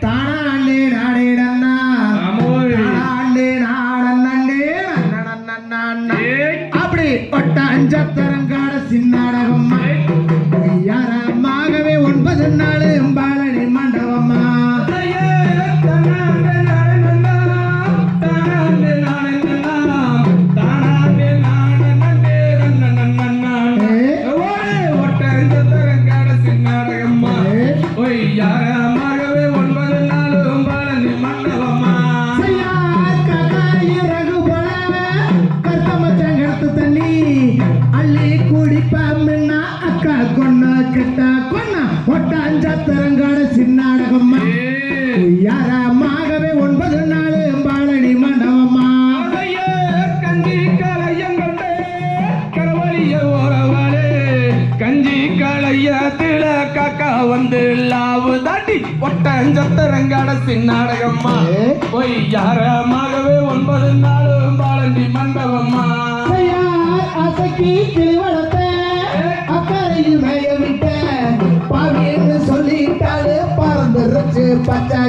தானா அண்ணே நாடே நன்னா ஆண்டே நாடன்னே நன்னா அப்படி பட்ட அஞ்சத்தரங்காட சின்னாடகம் ஒன்பது நாள். ಕಿಟ್ಟ ಕೊನ್ನ ಒಟ್ಟ ಅಂಜ ತರಂಗಾಡ ಸಿನ್ನಾಡಗಮ್ಮ ಯಾರ ಮಾಗವೆ ಒಂಬದು ನಾಳೆ ಬಾಳಣಿ ಮಂಡವಮ್ಮ கஞ்சி கலையங்கண்டே கரவழிய உறவாளே கஞ்சி கலையத்தில காக்கா வந்து லாவு தாட்டி ஒட்டஞ்சத்தரங்காட சின்னாடகம்மா. போய் யாரமாகவே ஒன்பது நாளும் பாலண்டி மண்டபம்மா. அசைக்கு தெளிவா but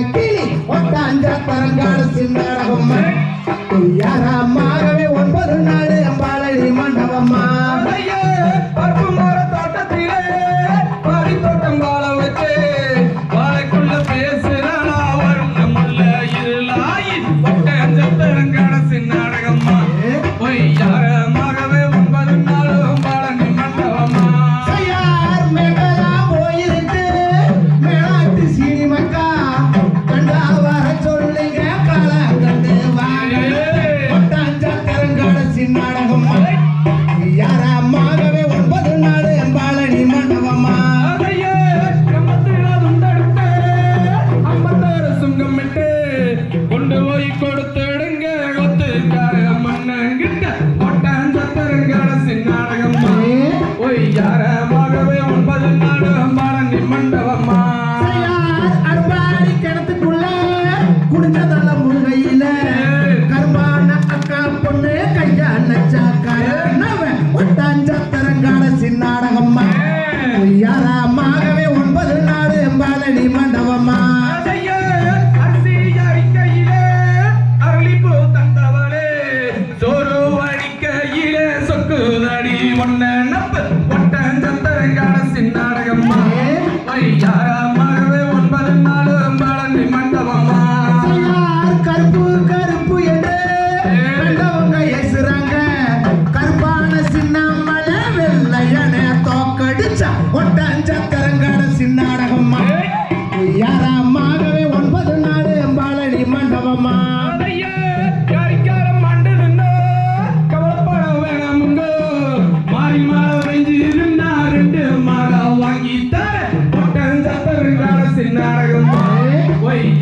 யார மகவே ஒன்பது நாடகம் பாடங்கி மண்டபம்மா அருபாடி கிணத்துக்குள்ள குடிஞ்சதல்ல முருகையில. கருமான அக்கா பொண்ணு கையான சாக்காரன் ஒட்டாஞ்சத்தரங்கால சின்னாடகம்மா. யாரா மகவே ஒன்பது நாடு பாலனி மண்டபம்மா ஒன்ன நம்ப Wait,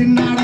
சின்னாட